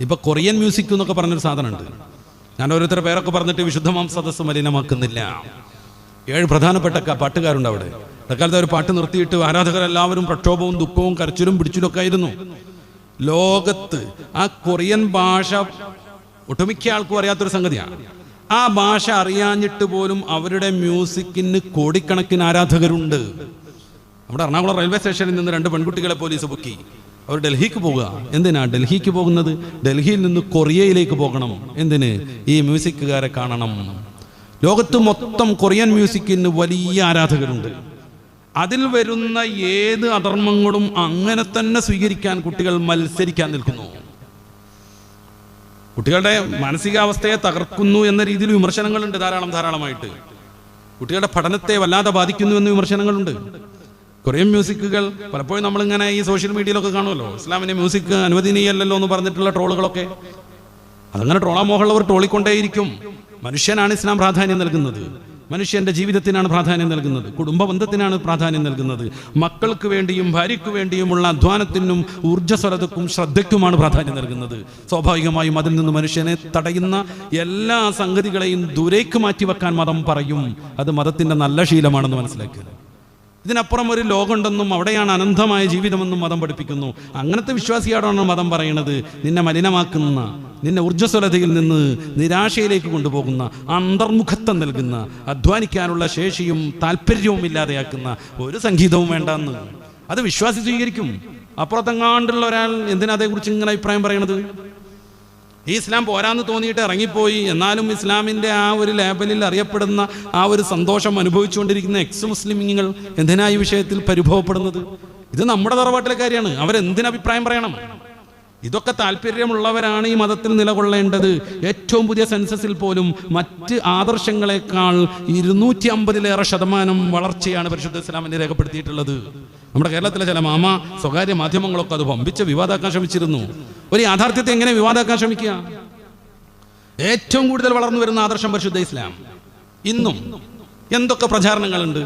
ഇപ്പൊ Korean music എന്നൊക്കെ പറഞ്ഞൊരു സാധനമുണ്ട്. ഞാൻ ഓരോരുത്തരുടെ പേരൊക്കെ പറഞ്ഞിട്ട് വിശുദ്ധമാം സദസ്സ് മലിനമാക്കുന്നില്ല. ഏഴ് പ്രധാനപ്പെട്ട പാട്ടുകാരുണ്ട് അവിടെ. ഇടക്കാലത്ത് ഒരു പാട്ട് നിർത്തിയിട്ട് ആരാധകരെല്ലാവരും പ്രക്ഷോഭവും ദുഃഖവും കരച്ചിലും പിടിച്ചിലൊക്കെ ആയിരുന്നു. ലോകത്ത് ആ കൊറിയൻ ഭാഷ ഒട്ടുമിക്ക ആൾക്കും അറിയാത്തൊരു സംഗതിയാണ്. ആ ഭാഷ അറിയാഞ്ഞിട്ട് പോലും അവരുടെ മ്യൂസിക്കിന് കോടിക്കണക്കിന് ആരാധകരുണ്ട്. നമ്മുടെ എറണാകുളം റെയിൽവേ സ്റ്റേഷനിൽ നിന്ന് രണ്ട് പെൺകുട്ടികളെ പോലീസ് പൊക്കി. അവർ ഡൽഹിക്ക് പോകുക എന്തിനാ ഡൽഹിക്ക് പോകുന്നത്? ഡൽഹിയിൽ നിന്ന് കൊറിയയിലേക്ക് പോകണം. എന്തിന്? ഈ മ്യൂസിക്കുകാരെ കാണണം. ലോകത്ത് മൊത്തം കൊറിയൻ മ്യൂസിക്കിന് വലിയ ആരാധകരുണ്ട്. അതിൽ വരുന്ന ഏത് അധർമ്മങ്ങളും അങ്ങനെ തന്നെ സ്വീകരിക്കാൻ കുട്ടികൾ മത്സരിക്കാൻ നിൽക്കുന്നു. കുട്ടികളുടെ മാനസികാവസ്ഥയെ തകർക്കുന്നു എന്ന രീതിയിൽ വിമർശനങ്ങളുണ്ട് ധാരാളം ധാരാളമായിട്ട്. കുട്ടികളുടെ പഠനത്തെ വല്ലാതെ ബാധിക്കുന്നു എന്ന വിമർശനങ്ങളുണ്ട്. കൊറിയൻ മ്യൂസിക്കുകൾ പലപ്പോഴും നമ്മളിങ്ങനെ ഈ സോഷ്യൽ മീഡിയയിലൊക്കെ കാണുമല്ലോ. ഇസ്ലാമിന്റെ മ്യൂസിക് അനുവദനീയല്ലല്ലോ എന്ന് പറഞ്ഞിട്ടുള്ള ട്രോളുകളൊക്കെ. അതങ്ങനെ ട്രോളാമോഹമുള്ളവർ ട്രോളിക്കൊണ്ടേയിരിക്കും. മനുഷ്യനാണ് ഇസ്ലാം പ്രാധാന്യം നൽകുന്നത്. മനുഷ്യന്റെ ജീവിതത്തിനാണ് പ്രാധാന്യം നൽകുന്നത്. കുടുംബ ബന്ധത്തിനാണ് പ്രാധാന്യം നൽകുന്നത്. മക്കൾക്ക് വേണ്ടിയും ഭാര്യയ്ക്ക് വേണ്ടിയുമുള്ള അധ്വാനത്തിനും ഊർജസ്വലതക്കും ശ്രദ്ധയ്ക്കുമാണ് പ്രാധാന്യം നൽകുന്നത്. സ്വാഭാവികമായും അതിൽ നിന്ന് മനുഷ്യനെ തടയുന്ന എല്ലാ സംഗതികളെയും ദൂരേക്ക് മാറ്റിവെക്കാൻ മതം പറയും. അത് മതത്തിന്റെ നല്ല ശീലമാണെന്ന് മനസ്സിലാക്കുക. ഇതിനപ്പുറം ഒരു ലോകമുണ്ടെന്നും അവിടെയാണ് അനന്തമായ ജീവിതമെന്നും മതം പഠിപ്പിക്കുന്നു. അങ്ങനത്തെ വിശ്വാസിയോടാണ് മതം പറയുന്നത് നിന്നെ മലിനമാക്കുന്ന നിന്നെ ഊർജസ്വലതയിൽ നിന്ന് നിരാശയിലേക്ക് കൊണ്ടുപോകുന്ന അന്തർമുഖത്വം നൽകുന്ന അധ്വാനിക്കാനുള്ള ശേഷിയും താല്പര്യവും ഇല്ലാതെയാക്കുന്ന ഒരു സംഗീതവും വേണ്ടെന്ന്. അത് വിശ്വാസി സ്വീകരിക്കും. അപ്പുറത്തെങ്ങാണ്ടുള്ള ഒരാൾ എന്തിനാ അതേക്കുറിച്ച് ഇങ്ങനെ അഭിപ്രായം പറയണത്? ഈ ഇസ്ലാം പോരാന്ന് തോന്നിയിട്ട് ഇറങ്ങിപ്പോയി. എന്നാലും ഇസ്ലാമിന്റെ ആ ഒരു ലേബലിൽ അറിയപ്പെടുന്ന ആ ഒരു സന്തോഷം അനുഭവിച്ചുകൊണ്ടിരിക്കുന്ന എക്സ് മുസ്ലിമിങ്ങൾ എന്തിനാ ഈ വിഷയത്തിൽ പരിഭവപ്പെടുന്നത്? ഇത് നമ്മുടെ തറവാട്ടിലെ കാര്യമാണ്. അവരെന്തിനഭിപ്രായം പറയണം? ഇതൊക്കെ താല്പര്യമുള്ളവരാണ് ഈ മതത്തിൽ നിലകൊള്ളേണ്ടത്. ഏറ്റവും പുതിയ സെൻസസിൽ പോലും മറ്റ് ആദർശങ്ങളെക്കാൾ ഇരുന്നൂറ്റി അമ്പതിലേറെ ശതമാനം വളർച്ചയാണ് പരിശുദ്ധ ഇസ്ലാമിനെ രേഖപ്പെടുത്തിയിട്ടുള്ളത്. നമ്മുടെ കേരളത്തിലെ ചില മാമ സ്വകാര്യ മാധ്യമങ്ങളൊക്കെ അത് പമ്പിച്ച് വിവാദമാക്കാൻ ശ്രമിച്ചിരുന്നു. ഒരു യാഥാർത്ഥ്യത്തെ എങ്ങനെ വിവാദമാക്കാൻ ശ്രമിക്കുക? ഏറ്റവും കൂടുതൽ വളർന്നു വരുന്ന ആദർശം പരിശുദ്ധ ഇസ്ലാം. ഇന്നും എന്തൊക്കെ പ്രചാരണങ്ങളുണ്ട്?